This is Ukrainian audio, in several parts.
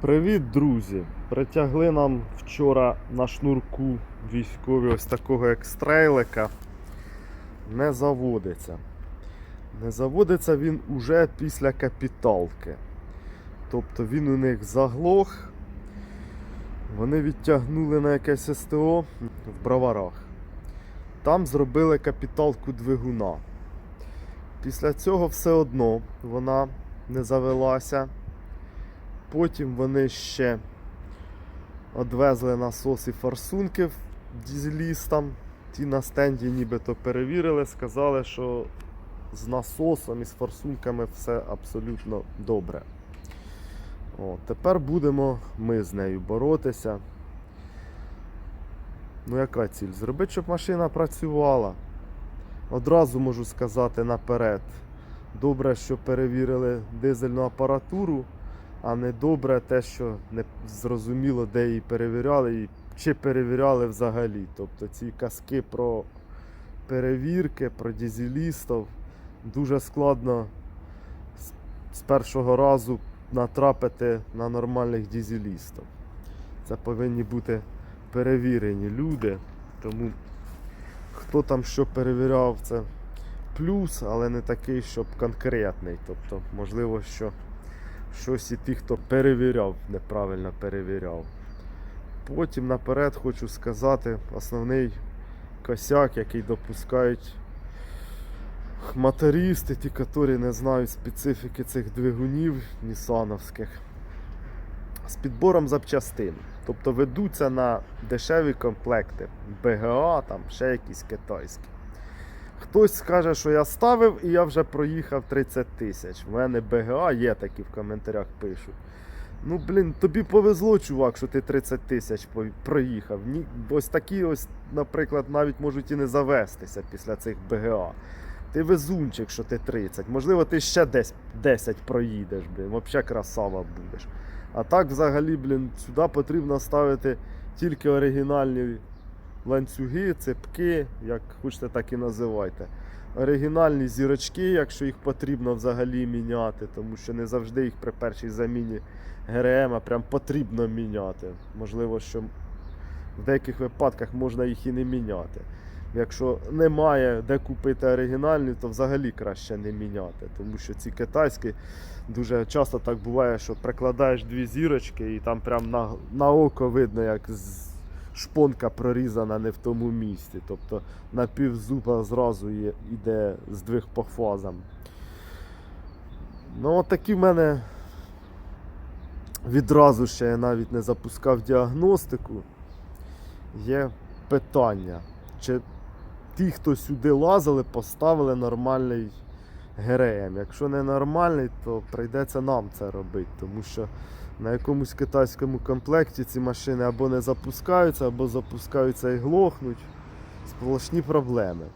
Привіт, друзі! Притягли нам вчора на шнурку військові ось такого екстрейлика. Не заводиться. Не заводиться він уже після капіталки. Тобто він у них заглох. Вони відтягнули на якесь СТО в броварах. Там зробили капіталку двигуна. Після цього все одно вона не завелася. Потім вони ще одвезли насоси форсунки в- дізелістам. Ті на стенді нібито перевірили, сказали, що з насосом і з форсунками все абсолютно добре. О, тепер будемо ми з нею боротися. Ну, яка ціль? Зробити, щоб машина працювала. Одразу можу сказати наперед. Добре, що перевірили дизельну апаратуру, а не добре те, що не зрозуміло, де її перевіряли і чи перевіряли взагалі. Тобто ці казки про перевірки, про дізелістів дуже складно з- першого разу натрапити на нормальних дізелістів. Це повинні бути перевірені люди, тому хто там що перевіряв, це плюс, але не такий, щоб конкретний. Тобто, можливо, що щось і ті, хто перевіряв, неправильно перевіряв. Потім наперед хочу сказати основний косяк, який допускають мотористи, ті, які не знають специфіки цих двигунів нісановських. З підбором запчастин. Тобто ведуться на дешеві комплекти, БГА, там ще якісь китайські. Хтось скаже, що я ставив і я вже проїхав 30 тисяч. В мене БГА є такі в коментарях пишуть. Ну, блін, тобі повезло, чувак, що ти 30 тисяч проїхав. Ні, ось такі ось, наприклад, навіть можуть і не завестися після цих БГА. Ти везунчик, що ти 30. Можливо, ти ще десь 10 проїдеш, блін. Взагалі красава будеш. А так, взагалі, блін, сюди потрібно ставити тільки оригінальні ланцюги, цепки, як хочете, так і називайте. Оригінальні зірочки, якщо їх потрібно взагалі міняти, тому що не завжди їх при першій заміні ГРМ прям потрібно міняти. Можливо, що в деяких випадках можна їх і не міняти. Якщо немає де купити оригінальні, то взагалі краще не міняти, тому що ці китайські дуже часто так буває, що прикладаєш дві зірочки і там прям на, на око видно, як з- шпонка прорізана не в тому місці. Тобто на півзуба зразу йде здвиг по фазам. Ну, от такі в мене відразу ще я навіть не запускав діагностику. Є питання, чи ті, хто сюди лазили, поставили нормальний ГРМ. Якщо не нормальний, то прийдеться нам це робити, тому що на якомусь китайському комплекті ці машини або не запускаються, або запускаються і глохнуть. Сплошні проблеми.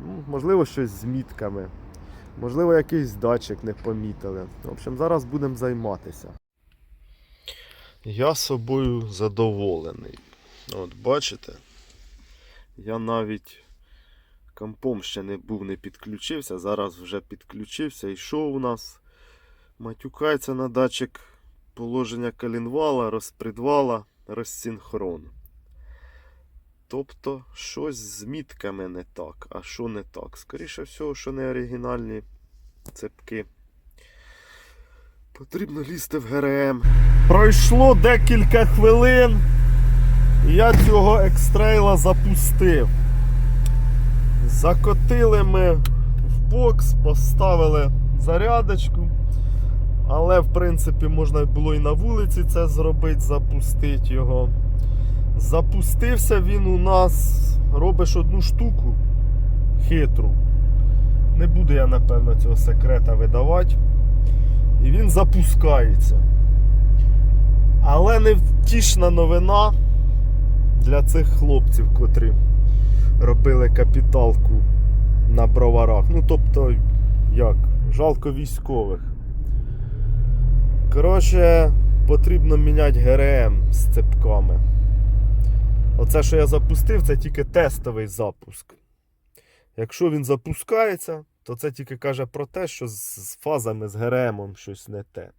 Ну, можливо, щось з мітками. Можливо, якийсь датчик не помітили. В общем, зараз будемо займатися. Я собою задоволений. От бачите, я навіть компом ще не був, не підключився. Зараз вже підключився і що у нас? Матюкається на датчик положення колінвала, розпредвала, розсинхрон. Тобто щось з мітками не так. А що не так? Скоріше всього, що не оригінальні цепки. Потрібно лізти в ГРМ. Пройшло декілька хвилин. і Я цього екстрейла запустив. Закотили ми в бокс, поставили зарядочку. Але, в принципі, можна було і на вулиці це зробити, запустити його. Запустився він у нас, робиш одну штуку хитру. Не буду я, напевно, цього секрета видавати. І він запускається. Але невтішна новина для цих хлопців, котрі робили капіталку на броварах. Ну, тобто, як, жалко військових. Коротше, потрібно міняти ГРМ з цепками. Оце, що я запустив, це тільки тестовий запуск. Якщо він запускається, то це тільки каже про те, що з фазами, з ГРМом щось не те.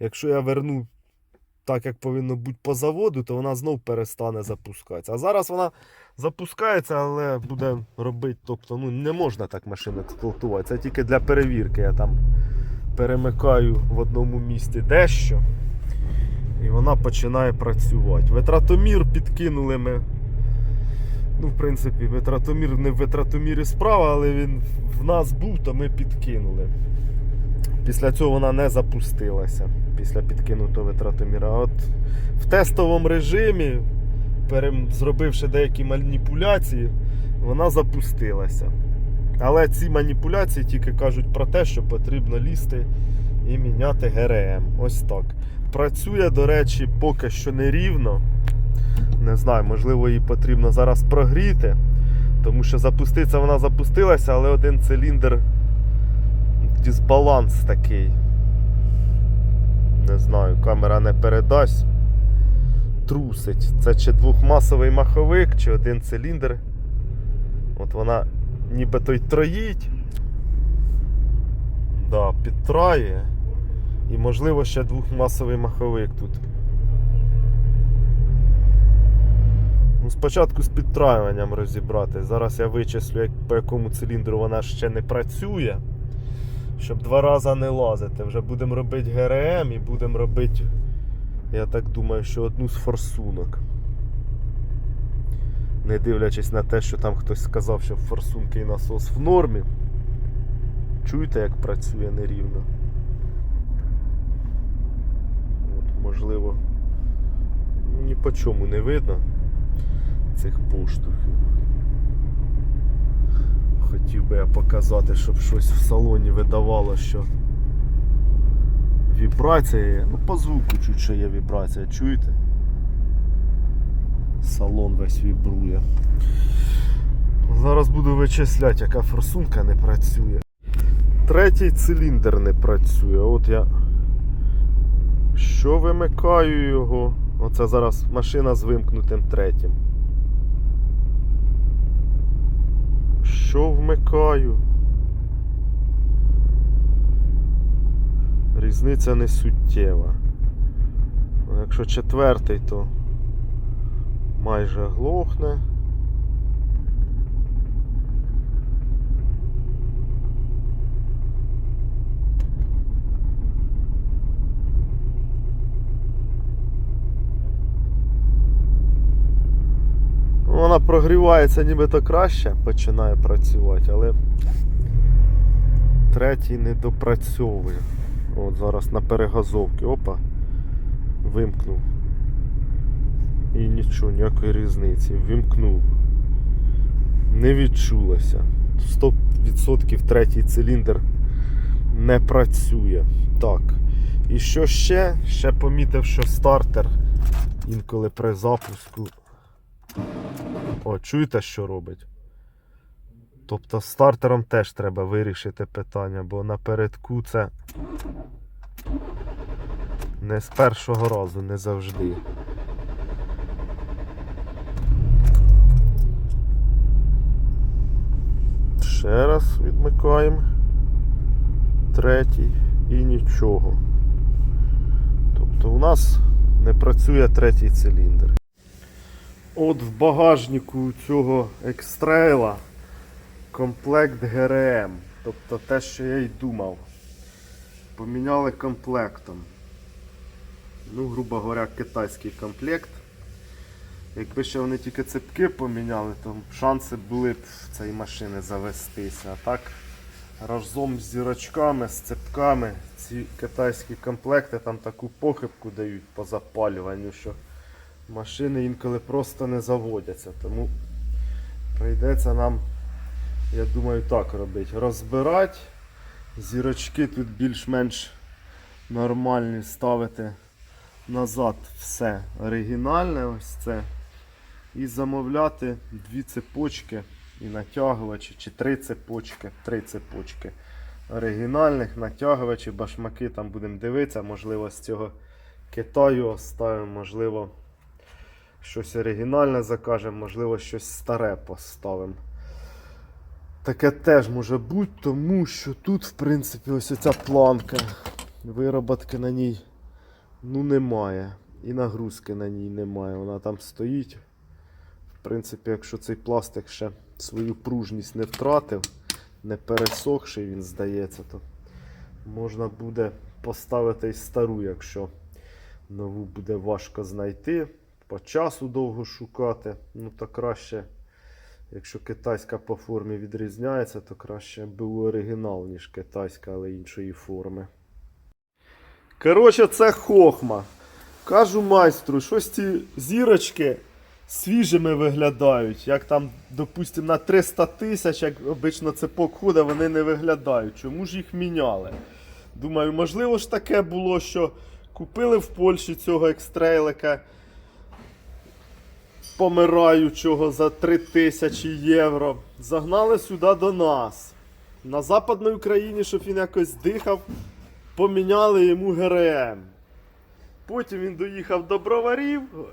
Якщо я верну так, як повинно бути по заводу, то вона знов перестане запускатися. А зараз вона запускається, але буде робити. Тобто, ну не можна так машину експлуатувати. Це тільки для перевірки. Я там перемикаю в одному місці дещо. І вона починає працювати. Витратомір підкинули ми. Ну, в принципі, витратомір не в витратомірі справа, але він в нас був, то ми підкинули. Після цього вона не запустилася після підкинутого витратоміра. А от в тестовому режимі, зробивши деякі маніпуляції, вона запустилася. Але ці маніпуляції тільки кажуть про те, що потрібно лізти і міняти ГРМ. Ось так. Працює, до речі, поки що нерівно. Не знаю, можливо, її потрібно зараз прогріти. Тому що запуститься вона запустилася, але один циліндр дисбаланс такий. Не знаю, камера не передасть. Трусить. Це чи двохмасовий маховик, чи один циліндр. От вона нібито й троїть. Да, підтрає. І можливо ще двохмасовий маховик тут. Ну, спочатку з підтраюванням розібрати. Зараз я вичислю, як, по якому циліндру вона ще не працює. Щоб два рази не лазити. Вже будемо робити ГРМ і будемо робити, я так думаю, що одну з форсунок. Не дивлячись на те, що там хтось сказав, що форсунки і насос в нормі. Чуєте, як працює нерівно? От, можливо, ні по чому не видно цих поштовхів. Хотів би я показати, щоб щось в салоні видавало, що вібрація є. Ну, по звуку чуть що є вібрація, чуєте? Салон весь вібрує. Зараз буду вичисляти, яка форсунка не працює. Третій циліндр не працює. От я що вимикаю його. Оце зараз машина з вимкнутим третім. Що вмикаю? Різниця не суттєва. Ну, Якщо четвертий, то майже глохне. Вона прогрівається нібито краще, починає працювати, але третій не допрацьовує. От зараз на перегазовці. Опа. Вимкнув. І нічого, ніякої різниці. Вимкнув. Не відчулося. 100% третій циліндр не працює. Так. І що ще? Ще помітив, що стартер інколи при запуску. О, чуєте, що робить? Тобто стартером теж треба вирішити питання, бо напередку це не з першого разу, не завжди. Ще раз відмикаємо. Третій і нічого. Тобто у нас не працює третій циліндр. От в багажнику цього екстрейла комплект ГРМ. Тобто те, що я й думав. Поміняли комплектом. Ну, грубо говоря, китайський комплект. Якби ще вони тільки цепки поміняли, то шанси були б в цієї машини завестися. А так, разом з зірочками, з цепками, ці китайські комплекти там таку похибку дають по запалюванню, що машини інколи просто не заводяться. Тому прийдеться нам, я думаю, так робити. Розбирати. Зірочки тут більш-менш нормальні ставити назад все оригінальне, ось це. І замовляти дві цепочки і натягувачі, чи три цепочки, три цепочки оригінальних натягувачі, башмаки там будемо дивитися, можливо, з цього Китаю оставимо, можливо, щось оригінальне закажемо, можливо, щось старе поставимо. Таке теж може бути, тому що тут, в принципі, ось оця планка. Вироботки на ній Ну, немає. І нагрузки на ній немає. Вона там стоїть. В принципі, якщо цей пластик ще свою пружність не втратив, не пересохший, він здається, то можна буде поставити й стару, якщо нову буде важко знайти. По часу довго шукати. Ну, то краще, якщо китайська по формі відрізняється, то краще був оригінал, ніж китайська, але іншої форми. Коротше, це хохма. Кажу майстру, щось ці зірочки свіжими виглядають. Як там, допустимо, на 300 тисяч, як обично цепок ходить, вони не виглядають. Чому ж їх міняли? Думаю, можливо ж таке було, що купили в Польщі цього екстрейлика помираючого за 3 тисячі євро. Загнали сюди до нас. На Западній Україні, щоб він якось дихав, поміняли йому ГРМ. Потім він доїхав до броварів, е,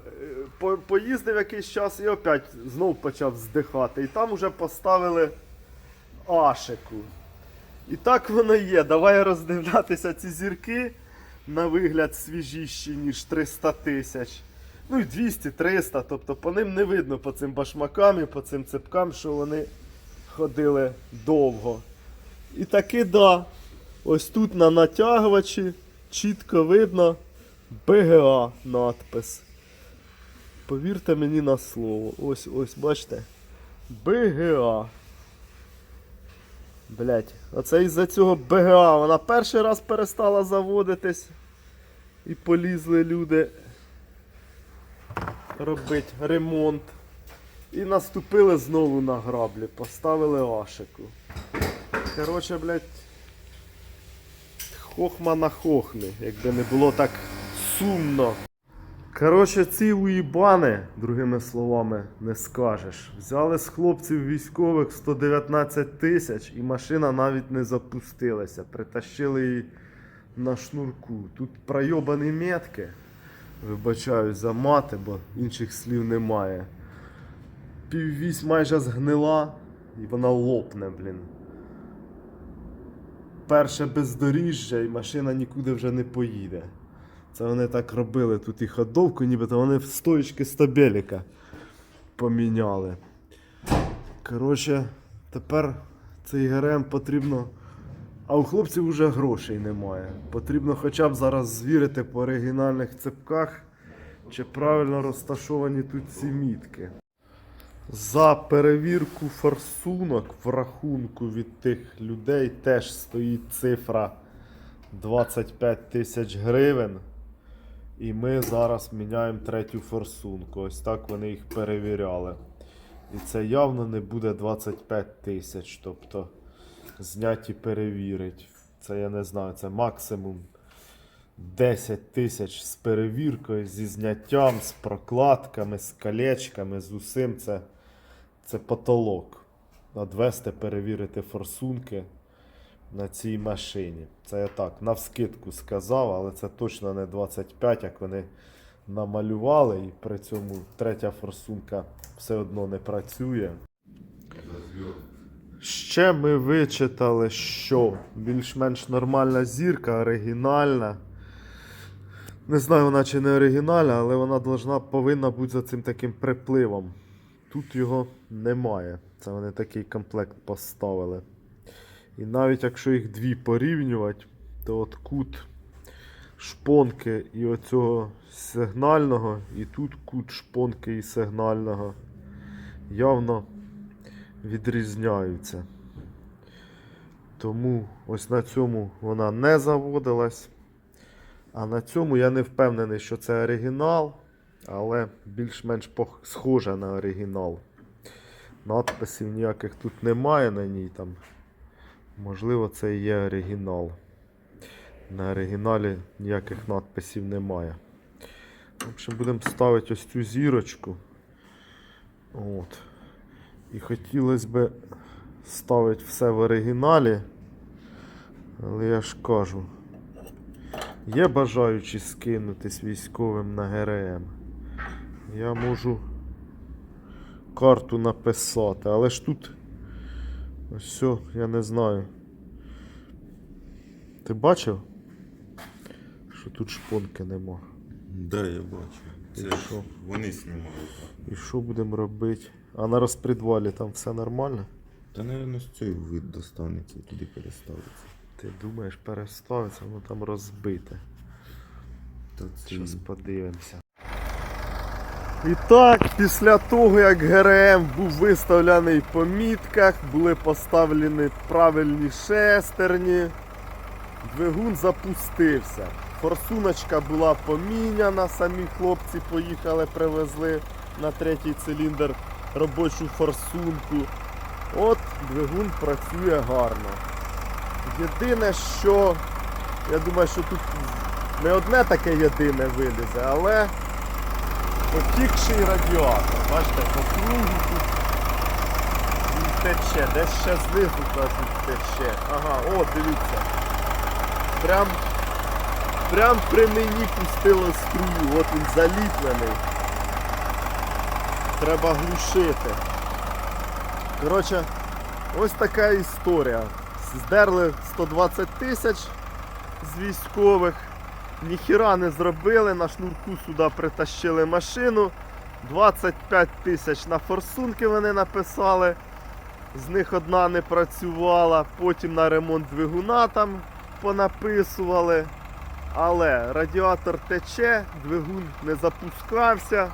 по- поїздив якийсь час і опять знов почав здихати. І там уже поставили Ашику. І так воно є. Давай роздивлятися ці зірки на вигляд свіжіші, ніж 300 тисяч. Ну і 200-300, тобто по ним не видно по цим башмакам і по цим цепкам, що вони ходили довго. І таки да. Ось тут на натягувачі чітко видно БГА надпис. Повірте мені на слово. Ось ось, бачите. БГА. Блять, оце із-за цього БГА. Вона перший раз перестала заводитись. І полізли люди робити ремонт. І наступили знову на граблі, поставили Ашику. Коротше, блядь, хохма на хохмі, якби не було так сумно. Коротше, ці уїбани, другими словами, не скажеш. Взяли з хлопців військових 119 тисяч і машина навіть не запустилася. Притащили її на шнурку. Тут пройобані метки. Вибачаю за мати, бо інших слів немає. Піввісь майже згнила і вона лопне, блін. Перше бездоріжжя і машина нікуди вже не поїде. Це вони так робили тут і ходовку, нібито вони в стоїчки стабеліка поміняли. Коротше, тепер цей ГРМ потрібно. А у хлопців вже грошей немає. Потрібно хоча б зараз звірити по оригінальних цепках, чи правильно розташовані тут ці мітки. За перевірку форсунок в рахунку від тих людей теж стоїть цифра 25 тисяч гривень. І ми зараз міняємо третю форсунку. Ось так вони їх перевіряли. І це явно не буде 25 тисяч. Тобто знять і перевірить. Це я не знаю, це максимум 10 тисяч з перевіркою, зі зняттям, з прокладками, з колечками, з усім. Це, це потолок. Надвести, перевірити форсунки на цій машині. Це я так навскидку сказав, але це точно не 25, як вони намалювали, і при цьому третя форсунка все одно не працює. Ще ми вичитали, що більш-менш нормальна зірка, оригінальна. Не знаю, вона чи не оригінальна, але вона должна, повинна бути за цим таким припливом. Тут його немає. Це вони такий комплект поставили. І навіть якщо їх дві порівнювати, то от кут шпонки і оцього сигнального, і тут кут шпонки і сигнального явно відрізняються. Тому ось на цьому вона не заводилась. А на цьому я не впевнений, що це оригінал, але більш-менш схожа на оригінал. Надписів ніяких тут немає на ній там. Можливо, це і є оригінал. На оригіналі ніяких надписів немає. В общем, будемо ставити ось цю зірочку. От. І хотілося б ставити все в оригіналі. Але я ж кажу. Є бажаючі скинутись військовим на ГРМ. Я можу карту написати, але ж тут все, я не знаю. Ти бачив? що тут шпонки нема. Да, я бачу. І Це що? вони знімали. І що будемо робити? А на розпредвалі там все нормально? Та, мабуть, з цього вид достанеться і туди переставиться. Ти думаєш, переставиться, воно там розбите. Та це... Щас подивимося. І так, після того, як ГРМ був виставлений по мітках, були поставлені правильні шестерні, двигун запустився. Форсуночка була поміняна, самі хлопці поїхали, привезли на третій циліндр робочу форсунку. От двигун працює гарно. Єдине, що я думаю, що тут не одне таке єдине вилізе, але потікший радіатор. Бачите, по кругу тут він тече, десь ще та тут тече. Ага, о, дивіться. Прям, прям при мені пустило струю, от він заліплений. Треба глушити. Коротше, ось така історія. Здерли 120 тисяч з військових. Ніхіра не зробили, на шнурку сюди притащили машину. 25 тисяч на форсунки вони написали. З них одна не працювала, потім на ремонт двигуна там понаписували. Але радіатор тече, двигун не запускався.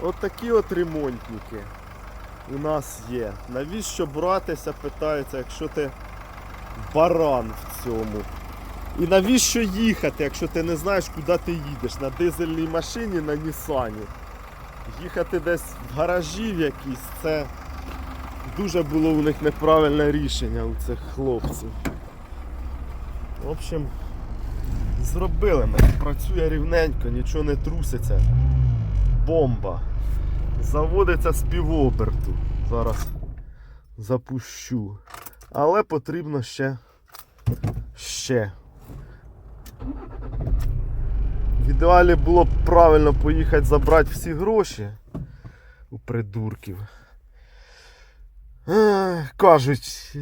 От такі от ремонтники у нас є. Навіщо братися, питаються, якщо ти баран в цьому. І навіщо їхати, якщо ти не знаєш, куди ти їдеш? На дизельній машині, на Нісані. Їхати десь в гаражі в якісь, це дуже було у них неправильне рішення у цих хлопців. В общем, зробили ми. Працює рівненько, нічого не труситься. Бомба. Заводиться з півоберту. Зараз запущу. Але потрібно ще. Ще. В ідеалі було б правильно поїхати забрати всі гроші у придурків. Кажуть,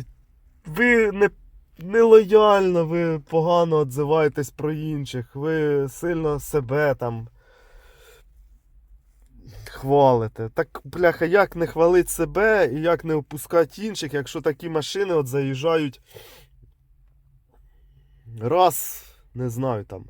ви не, нелояльно, ви погано відзиваєтесь про інших, ви сильно себе там хвалите. Так, бляха, як не хвалити себе і як не опускати інших, якщо такі машини от заїжджають раз, не знаю там.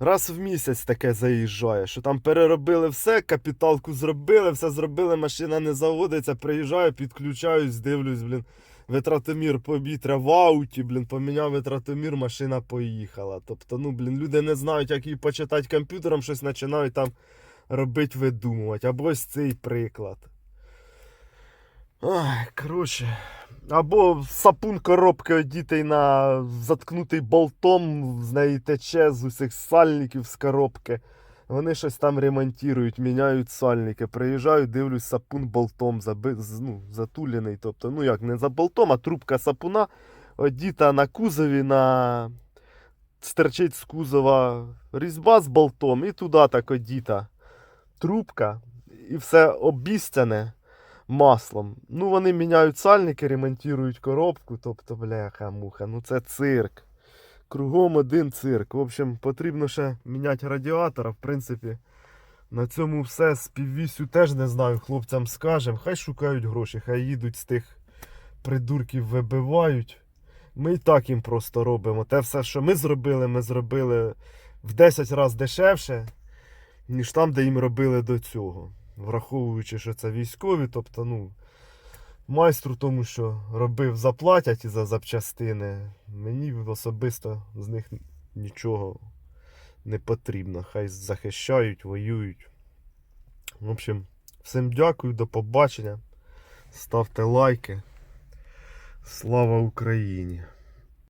Раз в місяць таке заїжджає, що там переробили все, капіталку зробили, все зробили, машина не заводиться, приїжджаю, підключаюсь, дивлюсь, блін, витратомір повітря в ауті, блін, поміняв витратомір, машина поїхала. Тобто, ну, блін, люди не знають, як її почитати комп'ютером, щось починають там робити, видумувати. Або ось цей приклад. Ай, коротше. Або сапун коробки одітий на заткнутий болтом, з неї тече з усіх сальників з коробки. Вони щось там ремонтують, міняють сальники. Приїжджаю, дивлюсь, сапун болтом заби... ну, затулений. Тобто, ну як не за болтом, а трубка сапуна одіта на кузові, на... стерчить з кузова різьба з болтом, і туди так одіта трубка, і все обіцяне маслом. Ну, вони міняють сальники, ремонтують коробку, тобто, бляха, муха, ну це цирк. Кругом один цирк. В общем, потрібно ще міняти радіатора. В принципі, на цьому все. З піввісю теж не знаю, хлопцям скажемо. Хай шукають гроші, хай їдуть з тих придурків, вибивають. Ми і так їм просто робимо. Те все, що ми зробили, ми зробили в 10 разів дешевше, ніж там, де їм робили до цього. Враховуючи, що це військові, тобто, ну, майстру тому, що робив, заплатять за запчастини. Мені особисто з них нічого не потрібно. Хай захищають, воюють. В общем, всім дякую, до побачення. Ставте лайки. Слава Україні!